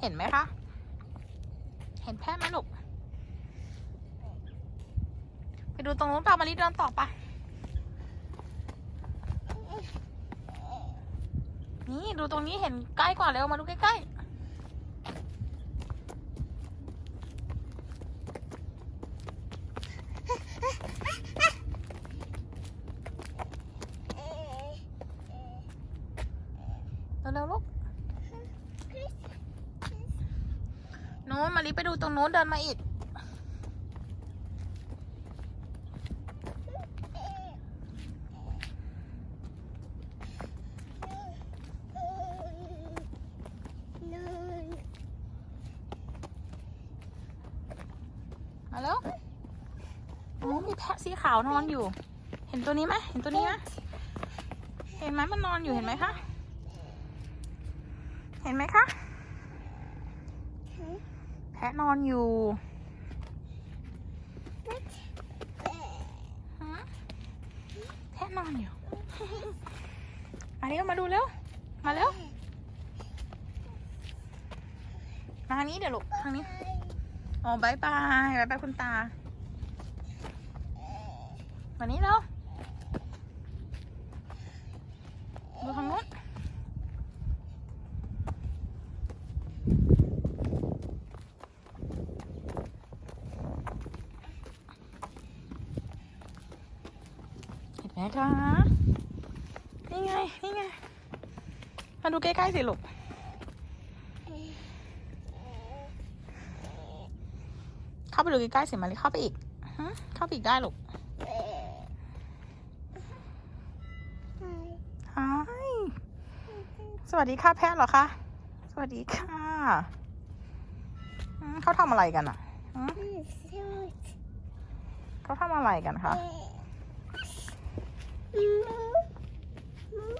เห็นไหมคะ เห็นแพะไหมลูกไปดูตรงนู้นป่ามาลีเดินต่อไปะนี่ดูตรงนี้เห็นใกล้กว่าเร็วมาดูใกล้ๆเร็วๆลูก นู้นมารีไปดูตรงนู้นเดินมาอีก มาแล้วโอ้มีแพะสีขาวนอนอยู่ เห็นตัวนี้ไหมเห็นตัวนี้ไหมเห็นไหมมันนอนอยู่เห็นไหมคะ เห็นไหมคะ แพะนอนอยู่แพะนอนอยู่มาเร็วมาดูเร็ว มาเร็ว มาทางนี้เดี๋ยวลูก ทางนี้ อ๋อบายบายบายบายคุณตาวันนี้เร็ว ดูทางนู้น นไหมคะนี่ไง นี่ไง มาดูใกล้ ๆ สิลูกเข้าไปดูใกล้ๆสิมาเลยเข้าไปอีกฮะเข้าไปอีกได้ลูกฮายสวัสดีค่ะแพทย์เหรอคะสวัสดีค่ะอืมเขาทำอะไรกันอะหืมเขาทำอะไรกันคะ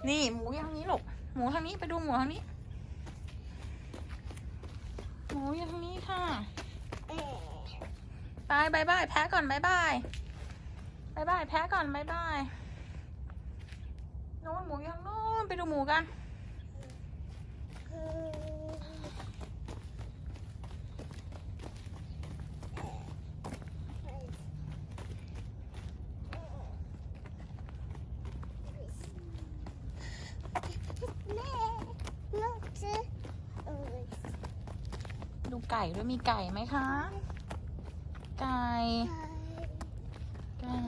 นี่หมูอย่างนี้ลูกหมูทางนี้ไปดูหมูทางนี้ หมูอย่างนี้ค่ะบายบายบายแพ้ก่อนบายบายบายบายแพ้ก่อนบายบายโน้นหมูอย่างโน้นไปดูหมูกัน ดูไก่ด้วยมีไก่ไหมคะ ไก่ ไก่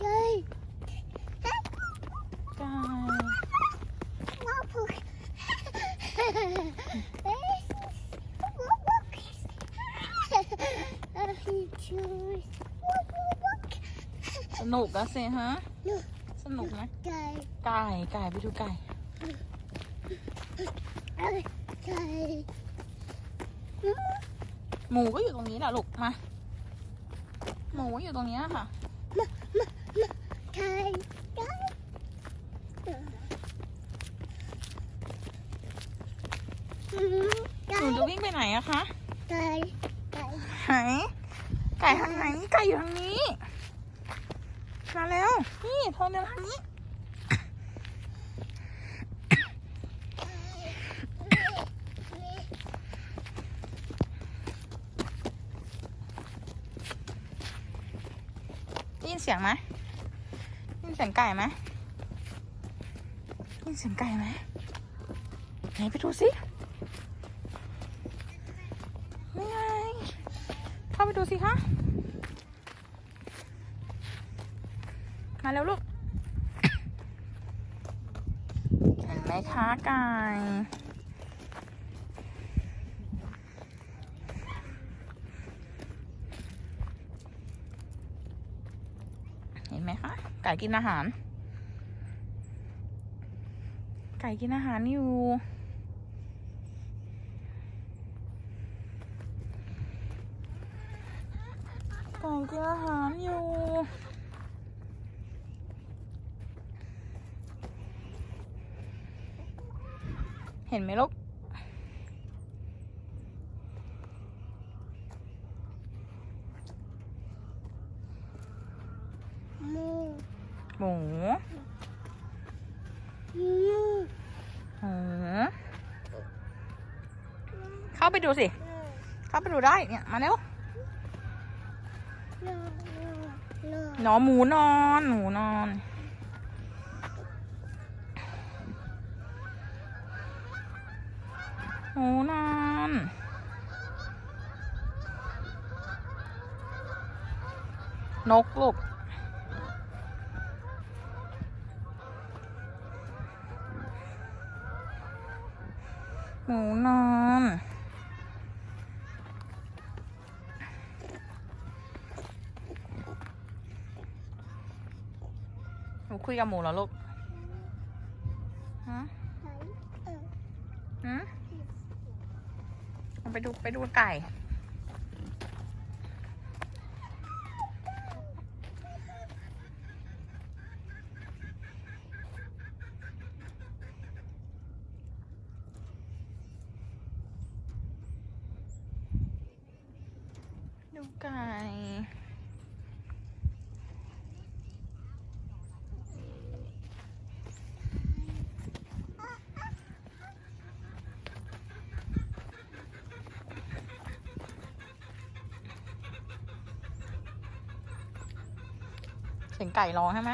ไก่สนุกอะสิฮะ สนุกไหมไก่ ไก่ไปดูไก่หมูก็อยู่ตรงนี้แหละลูกมา หมูอยู่ตรงนี้ค่ะหนูจะวิ่งไปไหนอะคะไหนไก่ทางไหน ไก่อยู่ทางนี้ มาเร็วนี่โทรเดินทางนี้ ได้ยิน เสียงไหมยินเสียงไก่ไหมยินเสียงไก่ไหมไหนไปดูสินี่ไงเข้าไปดูสิคะ มาแล้วลูก เห็นไหมคะไก่ เห็น ไหมคะ ไก่กินอาหาร ไก่กินอาหารอยู่ ไก่กินอาหารอยู่เห็นไหมลูก หมูหือเข้าไปดูสิ เข้าไปดูได้เนี่ยมาเร็วหนอหมูนอนหมูนอนหมูนอนนกลูก หมูนอน หนูคุยกับหมูเหรอลูกฮะฮะเอาไปดูไปดูไก่ ดูไก่เสียงไก่ร้องใช่ไหม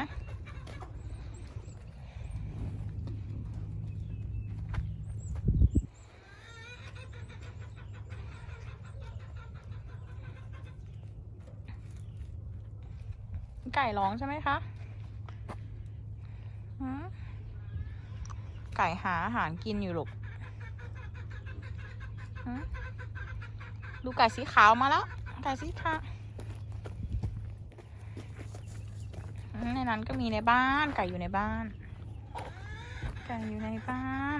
ไก่ร้องใช่ไหมคะไก่หาอาหารกินอยู่ลูกหืมดูไก่สีขาวมาแล้ว ไก่สีขาวในนั้นก็มีในบ้าน ไก่อยู่ในบ้าน ไก่อยู่ในบ้าน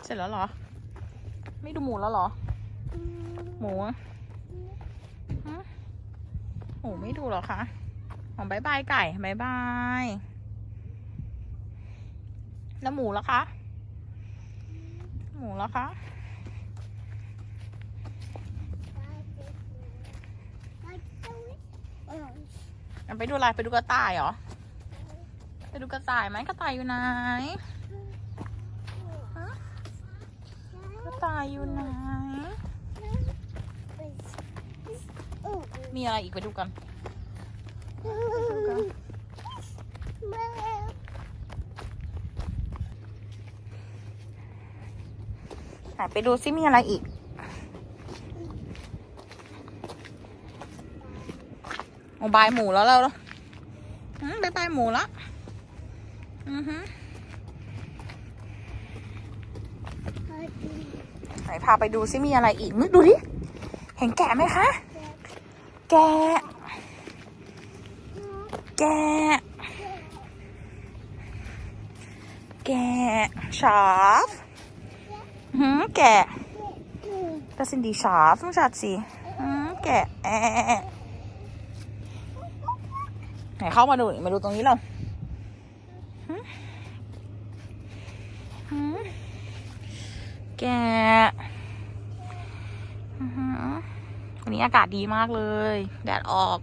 เส ร็จแล้วเหรอ ไม่ดูหมูแล้วเหรอ หมูอะฮะหมูไม่ดูเหรอคะหอ๋อบายบายไก่บายบาย แล้วหมูแล้วคะ หมูแล้วคะไปดูอะไรไปดูกระต่ายเหรอ ไปดูกระต่ายไหมกระต่ายอยู่ไหนฮะายอยู่ไหน มีอะไรอีกไปดูกัน ไปดูซิมีอะไรอีกอบายหมูแล้วเราบายบายหมูและอือฮึไหน พาไปดูซิมีอะไรอีกนึกดูดิเห็นแกะไหมคะ แกะ แกะ แกะชาร์ฟหืมแกะ Das sind die Schafen, Schatzi. หืมแกะแอไหนเข้ามาดูมาดูตรงนี้เราแกะอือหือ วันนี้อากาศดีมากเลย แดดออก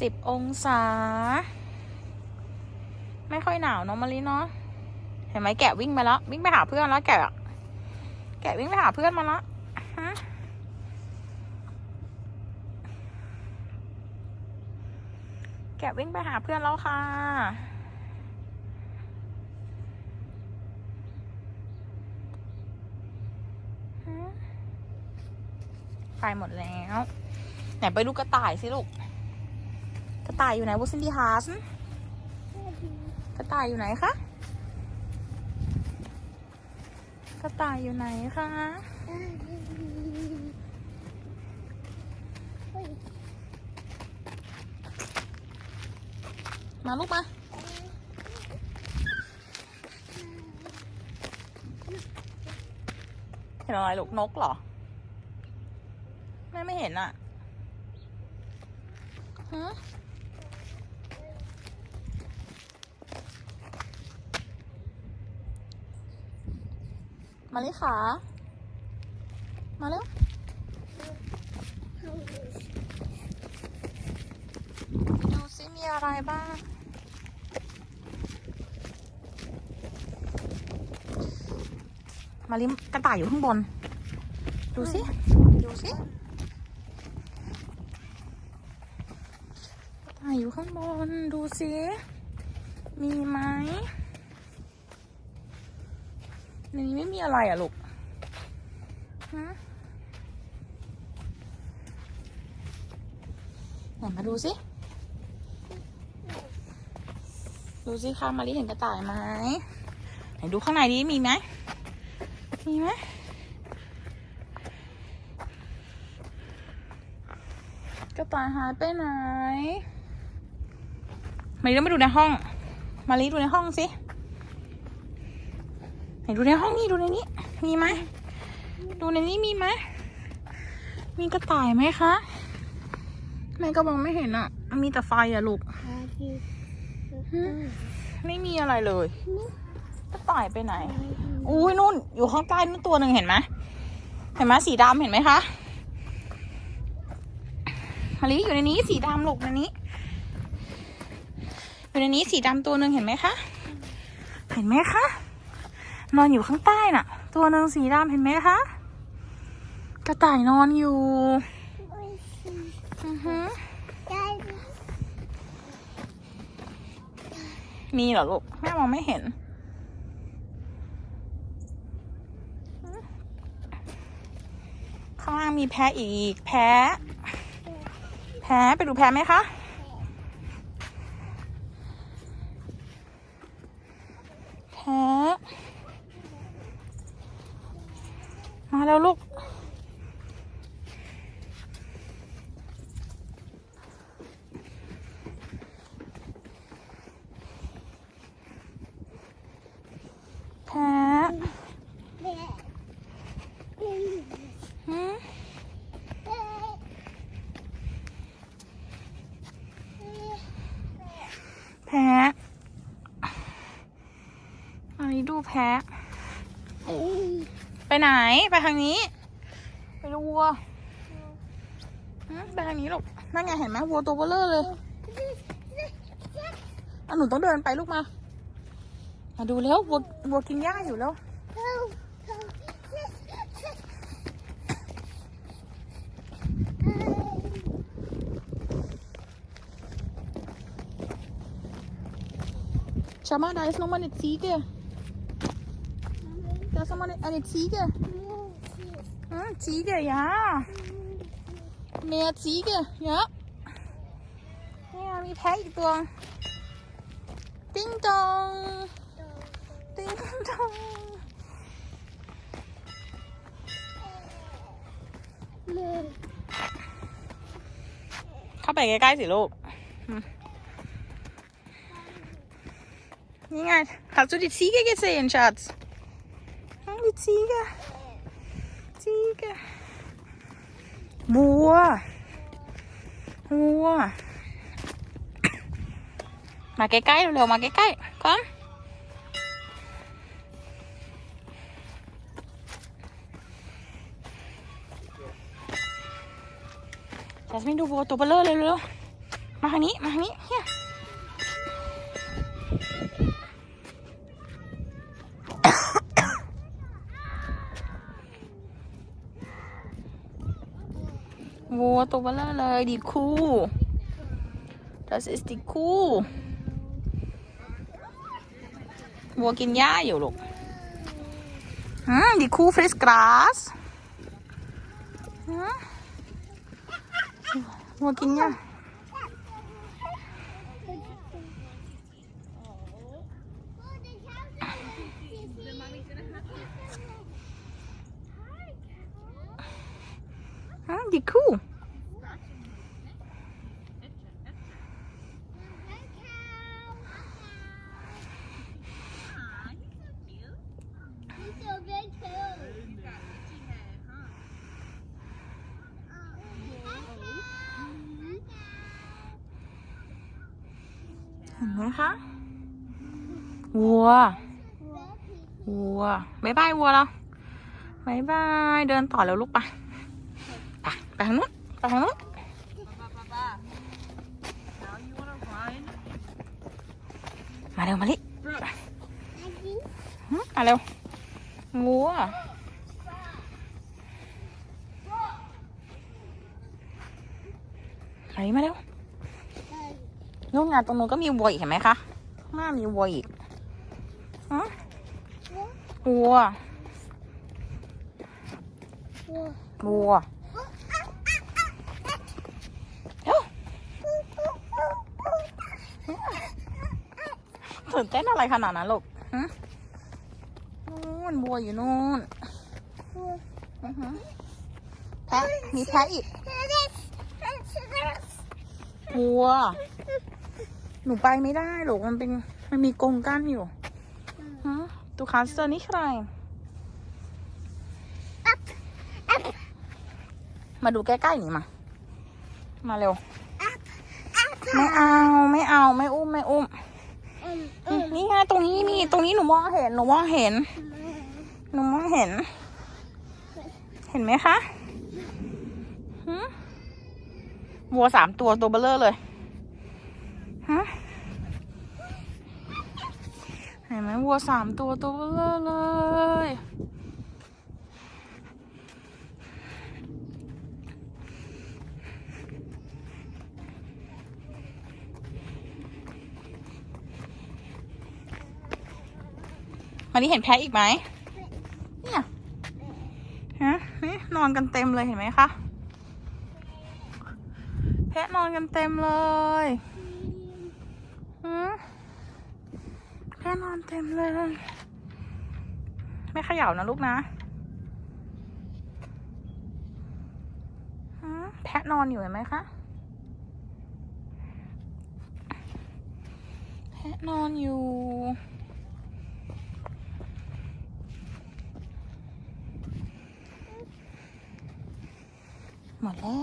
สิบองศา ไม่ค่อยหนาวเนาะมารีเนาะเห็นไหมแกะวิ่งไปแล้ววิ่งไปหาเพื่อนแล้วแกะ แกะวิ่งไปหาเพื่อนมาแล้วแกะวิ่งไปหาเพื่อนแล้วค่ะ ฮะ ไปหมดแล้ว ไหนไปดูกระต่ายสิลูก กระต่ายอยู่ไหนวูซินดีฮาร์สกระต่ายอยู่ไหนคะ กระต่ายอยู่ไหนคะ มาลูกมาเห็นอะไรลูกนกเหรอ ม่ไม่เห็นอะฮะมาเลยขามาเร็วดูซิมีอะไรบ้าง มาลิมกระต่ายอยู่ข้างบน ดูสิ ดูสิกระต่าย อยู่ข้างบน ดูสิมีไหมในนี้ไม่มีอะไรอะลูกฮะไหนมาดูสิดูสิคะมาลิเห็นกระต่ายไหมไหนดูข้างในนี้มีไหมมีไหมกระต่ายหายไปไหน มาลิต้องไปดูในห้อง มาลิดูในห้องสิไหนดูในห้องนี่ดูในนี้ มีไหมดูในนี้มีไหมมีกระต่ายไหมคะแม่ก็มองไม่เห็นอะมีแต่ไฟอะลูกไม่มีอะไรเลยกระต่ายไปไหนอุ้ยนู่น อยู่ข้างใต้นู่นตัวหนึ่งเห็นไหมเห็นไหมสีดำเห็นไหมคะมาลิอยู่ในนี้สีดำลูกในนี้ อยู่ในนี้สีดำตัวหนึ่งเห็นไหมคะ เห็นไหมคะ นอนอยู่ข้างใต้น่ะ ตัวหนึ่งสีดำเห็นไหมคะ กระต่ายนอนอยู่อือฮึมีเหรอลูก แม่มองไม่เห็น ข้างล่างมีแพะอีก แพะ แพะไปดูแพะไหมคะ แพะ มาแล้วลูก แพะหืมแพะ อันนี้ดู แพะไปไหนไปทางนี้ ไปดูวัวหืมไปทางนี้ลูกนั่นไงเห็นไหมวัวตัวเบลเลอร์เลยอะหนูต้องเดินไปลูกมามาดูแล้ววัววัวกินหญ้าอยู่แล้ว Schau mal, da ist nochmal eine Ziege. Da ist nochmal eine, eine Ziege. Hm, Ziege, ja. Mehr Ziege, ja. Ja, มีแพะอีกตัวติ้งตองติ้งตองเข้าไปใกล้ๆสิลูกอืมนี่ไง Hast du die Ziege gesehen, Schatz? Hm, die Ziege. Ziege. วัววัว มาใกล้ๆเร็วๆมาใกล้ๆก่อนจัสมินดูวัวตัวเบลเลอร์เลยเร็วๆมาทางนี้ มาทางนี้เฮีย ตัวเบลเลอเลยดีคู่ das ist die Kuh วัวกินหญ้าอยู่ลูกอืม die Kuh frisst Gras อืมวัวกินหญ้าอืม die Kuh เห็นไหมคะ วัว วัวบายบายวัวเราบายบายเดินต่อแล้วลูกไปไปไปทางนู้นไปไปทางนู้น Now you wanna run? มาเร็วมาลิ Brooke, หึมาเร็ววัวมาลิมาเร็วนู่นไงตรงนู้นก็มีวัวอีกเห็นไหมคะข้างหน้ามีวัวอีกฮะ วัว วัวเร็วตื่นเต้นอะไรขนาดนั้นลูกฮะนู่นวัวอยู่นู่นแพะมีแพะอีก วัว หนูไปไม่ได้หรอกมันเป็น มันมีกรงกั้นอยู่ ฮะตูคาสเตอร์นี่ใครมาดูใกล้ๆนี่มา มาเร็วไม่เอาไม่เอาไม่อุ้มไม่อุ้มนี่ไงตรงนี้มีตรงนี้หนูมองเห็นหนูมองเห็นหนูมองเห็น เห็นไหมคะหืมวัวสามตัวตัวเบลเลอร์เลยฮะ เห็นไหมวัวสามตัวตัวเบลอเลย วันนี้เห็นแพะอีกไหมเนี่ยฮะนี่นอนกันเต็มเลยเห็นไหมคะ แพะนอนกันเต็มเลยหืมแพะน อนเต็มเลย ไม่ขย่านะลูกนะแพะนอนอยู่เห็นไหมคะ แพะนอนอยู่หมดแล้ว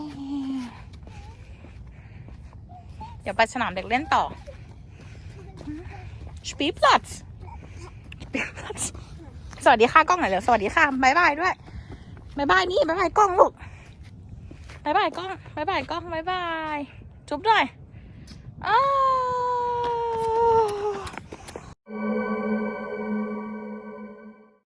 เดี๋ยวไปสนามเด็กเล่นต่อ สปีพลัดสปีพลัดสวัสดีค่ะกล้องหน่อยเร็วสวัสดีค่ะบายบายด้วยบายบายนี่บายบายกล้องลูกบายบายกล้องบายบายกล้องบายบายจุ๊บด้วยอ้า